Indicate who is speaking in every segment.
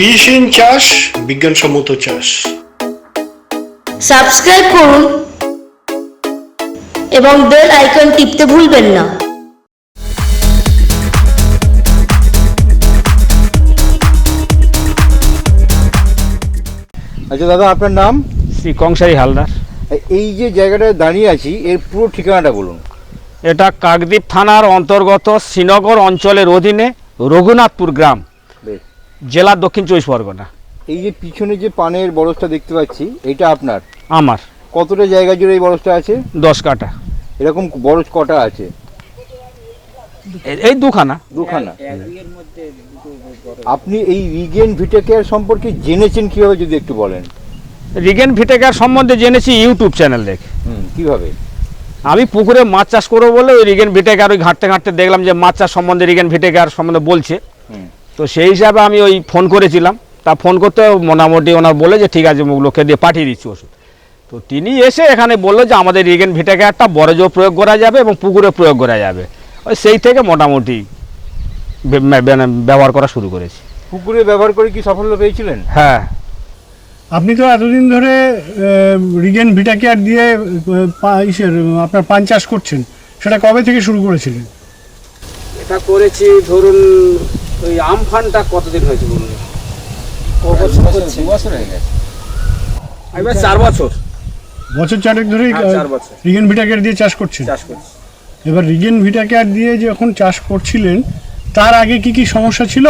Speaker 1: বীজহীন চাষ বিজ্ঞানসম্মত চাষ।
Speaker 2: সাবস্ক্রাইব করুন এবং বেল আইকন টিপতে ভুলবেন না।
Speaker 3: আচ্ছা দাদা আপনার নাম?
Speaker 4: শ্রী কংসারী হালদার।
Speaker 3: এই যে জায়গাটায় দাঁড়িয়ে আছি এর পুরো ঠিকানাটা বলুন।
Speaker 4: এটা কাকদ্বীপ থানার অন্তর্গত শ্রীনগর অঞ্চলের অধীনে রঘুনাথপুর গ্রাম। জেলা দক্ষিণ চব্বিশ পরগনা।
Speaker 3: এই যে পিছনে যে পানের বরজটা দেখতে পাচ্ছি এটা আপনার?
Speaker 4: আমার।
Speaker 3: কতটা জায়গা জুড়ে এই বরজটা আছে?
Speaker 4: দশ কাটা
Speaker 3: এরকম বরজ কটা আছে?
Speaker 4: এই দুখানা।
Speaker 3: দুখানা। আপনি এই রিগেন ভিটেকেয়ার সম্পর্কে জেনেছেন কীভাবে যদি একটু বলেন?
Speaker 4: রিগেন ভিটেকার সম্বন্ধে জেনেছি ইউটিউব চ্যানেল দেখে।
Speaker 3: কীভাবে?
Speaker 4: আমি পুকুরে মাছ চাষ করব বলে ওই রিগেন ভিটেকার ওই ঘাঁটতে ঘাঁটতে দেখলাম যে মাছ চাষ সম্বন্ধে রিগেন ভিটেকার সম্বন্ধে বলছে। তো সেই হিসাবে আমি ওই ফোন করেছিলাম। তা ফোন করতে মোটামুটি ওনার বলে যে ঠিক আছে লোককে দিয়ে পাঠিয়ে দিচ্ছি ওষুধ। তো তিনি এসে এখানে বলল যে আমাদের রিগেন ভিটেকারটা বরজও প্রয়োগ করা যাবে এবং পুকুরে প্রয়োগ করা যাবে। ওই সেই থেকে মোটামুটি বে- ব্যবহার করা শুরু করেছি।
Speaker 3: পুকুরে ব্যবহার করে কি সাফল্য পেয়েছিলেন?
Speaker 4: হ্যাঁ।
Speaker 5: আপনি তো এতদিন ধরে রিগেন ভিটা কেয়ার দিয়ে পা- ইসের আপনার পান চাষ করছেন। সেটা কবে থেকে শুরু করেছিলেন?
Speaker 4: এটা করেছি ধরুন ওই আমফানটা কতদিন হয়েছে বলুন? এবার চার বছর।
Speaker 5: বছর চারেক ধরেই
Speaker 4: চার বছর।
Speaker 5: রিগেন ভিটা দিয়ে চাষ করছেন?
Speaker 4: চাষ করছি।
Speaker 5: এবার রিগেন ভিটা কেয়ার দিয়ে যখন চাষ করছিলেন তার আগে কি কি সমস্যা ছিল?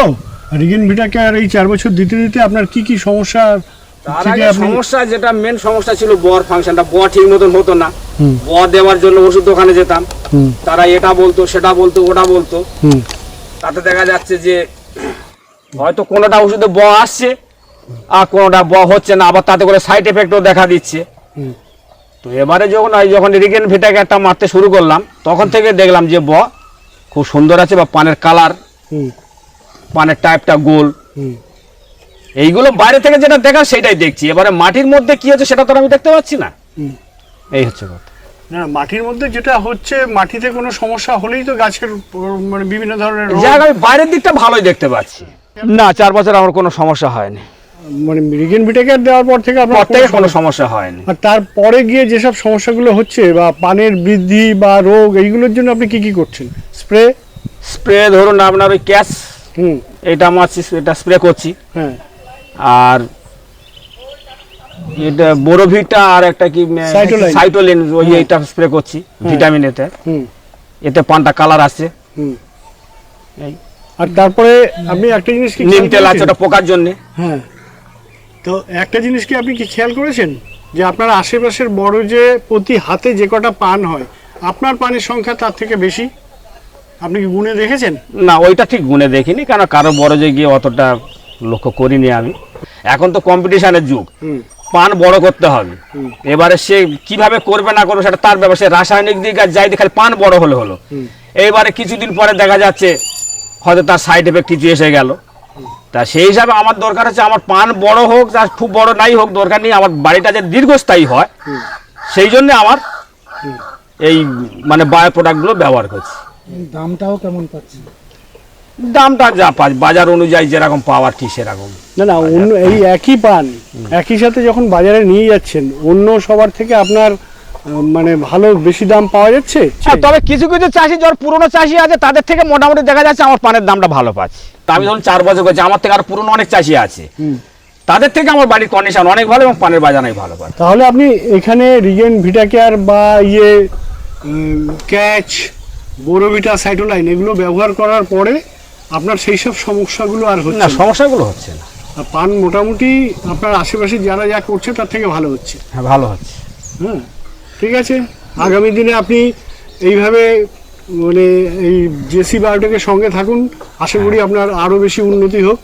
Speaker 5: রিগেন ভিটা কেয়ার এই চার বছর দিতে দিতে আপনার কি কি সমস্যা
Speaker 4: তার আগে সমস্যা যেটা মেন সমস্যা ছিল বর ফাংশনটা ব ঠিক মতন হতো না।
Speaker 5: হুম।
Speaker 4: ব দেওয়ার জন্য ওষুধ দোকানে যেতাম। তারা এটা বলতো সেটা বলতো ওটা বলতো।
Speaker 5: হুম।
Speaker 4: তাতে দেখা যাচ্ছে যে হয়তো কোনোটা ওষুধে ব আসছে আর কোনোটা ব হচ্ছে না আবার তাতে করে সাইড এফেক্টও দেখা দিচ্ছে। তো এবারে যখন ওই যখন রিগেন ভিটাকে একটা মারতে শুরু করলাম তখন থেকে দেখলাম যে ব খুব সুন্দর আছে বা পানের কালার পানের টাইপটা গোল।
Speaker 5: হুম।
Speaker 4: এইগুলো বাইরে থেকে যেটা দেখা সেটাই দেখছি। এবারে মাটির মধ্যে কি হচ্ছে সেটা তো আমি দেখতে পাচ্ছি না। এই হচ্ছে কথা।
Speaker 5: না মাটির মধ্যে যেটা হচ্ছে মাটিতে কোনো সমস্যা হলেই তো গাছের মানে বিভিন্ন ধরনের
Speaker 4: যাক আমি বাইরের দিকটা ভালোই দেখতে পাচ্ছি। না চার বছর আমার কোনো সমস্যা হয়নি।
Speaker 5: মানে রিগেন ভিটা কেয়ার দেওয়ার পর থেকে আপনার
Speaker 4: থেকে
Speaker 5: কোনো
Speaker 4: কোনো সমস্যা হয়নি।
Speaker 5: আর তারপরে গিয়ে যেসব সমস্যাগুলো হচ্ছে বা পানের বৃদ্ধি বা রোগ এইগুলোর জন্য আপনি কি কি করছেন? স্প্রে?
Speaker 4: স্প্রে ধরুন আপনার ওই ক্যাশ
Speaker 5: হুম।
Speaker 4: এটা মারছি এটা স্প্রে করছি।
Speaker 5: হ্যাঁ।
Speaker 4: আর এটা বোরোভিটা আর একটা কি. সাইটোলিন ওই এইটা স্প্রে করছি ভিটামিন এতে
Speaker 5: হুম।
Speaker 4: এতে পানটা কালার আসছে
Speaker 5: হুম।
Speaker 4: এই।
Speaker 5: আর তারপরে আপনি একটা জিনিস কি
Speaker 4: নিম তেল আছে ওটা পোকার জন্য।
Speaker 5: হ্যাঁ। তো একটা জিনিস কি আপনি কি খেয়াল করেছেন? যে আপনার আশেপাশের বড় যে প্রতি হাতে যে কটা পান হয় আপনার পানের সংখ্যা তার থেকে বেশি? আপনি কি গুনে দেখেছেন?
Speaker 4: না ওইটা ঠিক গুনে দেখিনি কারণ কারও বড় যে গিয়ে অতটা লক্ষ্য করিনি আমি। এখন তো কম্পিটিশনের যুগ।
Speaker 5: হুম।
Speaker 4: পান বড় করতে হবে। এবারে সে কীভাবে করবে না করবে সেটা তার ব্যাপার। সে রাসায়নিক দিক আর যাই খালি পান বড় হলে হলো। এইবারে কিছুদিন পরে দেখা যাচ্ছে, হয়তো তার সাইড এফেক্ট কিছু এসে গেল। তা সেই হিসাবে আমার দরকার হচ্ছে আমার পান বড় হোক আর খুব বড় নাই হোক, দরকার নেই, আমার বাড়িটা যে দীর্ঘস্থায়ী হয়, সেই জন্য আমার এই মানে বায়ো প্রোডাক্টগুলো ব্যবহার করছি।
Speaker 5: দামটাও কেমন পাচ্ছেন?
Speaker 4: দামটা যা পাই বাজার অনুযায়ী যেরকম পাওয়ার ঠিক সেরকম।
Speaker 5: না না অন্য এই একই পান একই সাথে যখন বাজারে নিয়ে যাচ্ছেন অন্য সবার থেকে আপনার মানে ভালো বেশি দাম পাওয়া যাচ্ছে?
Speaker 4: হ্যাঁ, তবে কিছু কিছু চাষি যারা পুরনো চাষি আছে তাদের থেকে মোটামুটি দেখা যাচ্ছে আমার পানের দামটা ভালো পাচ্ছি। তা আমি যখন চার বছর করছি আমার থেকে আর পুরনো অনেক চাষি আছে। তাদের থেকে আমার বাড়ির কন্ডিশন অনেক ভালো এবং পানের বাজার অনেক ভালো পাচ্ছি।
Speaker 5: তাহলে আপনি এখানে রিগেন ভিটা কেয়ার বা ইয়ে ক্যাচ বোরোভিটা সাইটোলাইন এগুলো ব্যবহার করার পরে আপনার সেই সব সমস্যাগুলো আর হচ্ছে
Speaker 4: না। সমস্যাগুলো হচ্ছে না।
Speaker 5: পান মোটামুটি আপনার আশেপাশে যারা যা করছে তার থেকে ভালো হচ্ছে।
Speaker 4: হ্যাঁ ভালো হচ্ছে।
Speaker 5: হ্যাঁ ঠিক আছে? আগামী দিনে আপনি এইভাবে মানে এই জেসি বায়োটেকের সঙ্গে থাকুন। আশা করি আপনার আরও বেশি উন্নতি হোক।